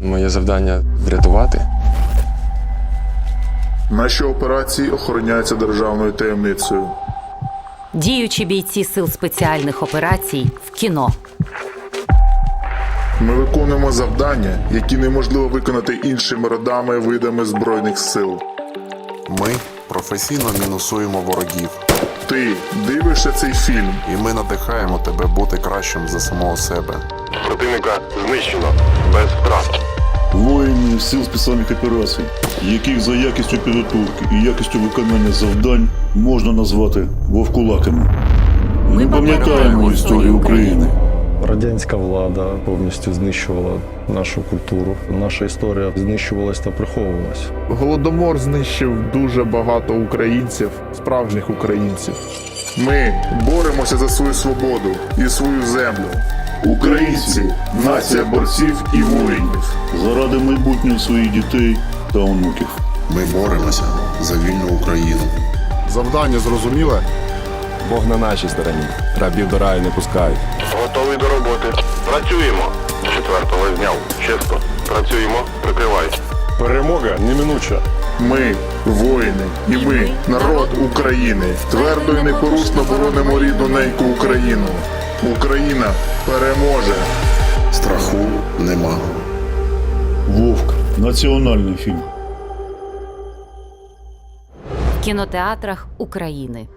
Моє завдання врятувати. Наші операції охороняються державною таємницею. Діючі бійці сил спеціальних операцій в кіно. Ми виконуємо завдання, які неможливо виконати іншими родами видами збройних сил. Ми професійно мінусуємо ворогів, Ти дивишся цей фільм. і ми надихаємо тебе бути кращим за самого себе. Противника знищено без Воїни сил спеціальних операцій, яких за якістю підготовки і якістю виконання завдань можна назвати вовкулаками. Ми пам'ятаємо історію України. Радянська влада повністю знищувала нашу культуру. Наша історія знищувалась та приховувалась. Голодомор знищив дуже багато українців, справжніх українців. Ми боремося за свою свободу і свою землю. Українці нація борців і воїнів. Заради майбутнього своїх дітей та онуків. Ми боремося за вільну Україну. Завдання зрозуміле. Бог на нашій стороні. Рабів до раю не пускають. Готовий до роботи. Працюємо. Четвертого зняв. Чисто. Працюємо. Прикривай. Перемога неминуча. Ми воїни, і ми народ України. Твердо і непорушно боронимо рідну неньку Україну. Україна переможе. Страху нема. Вовк національний фільм. В кінотеатрах України.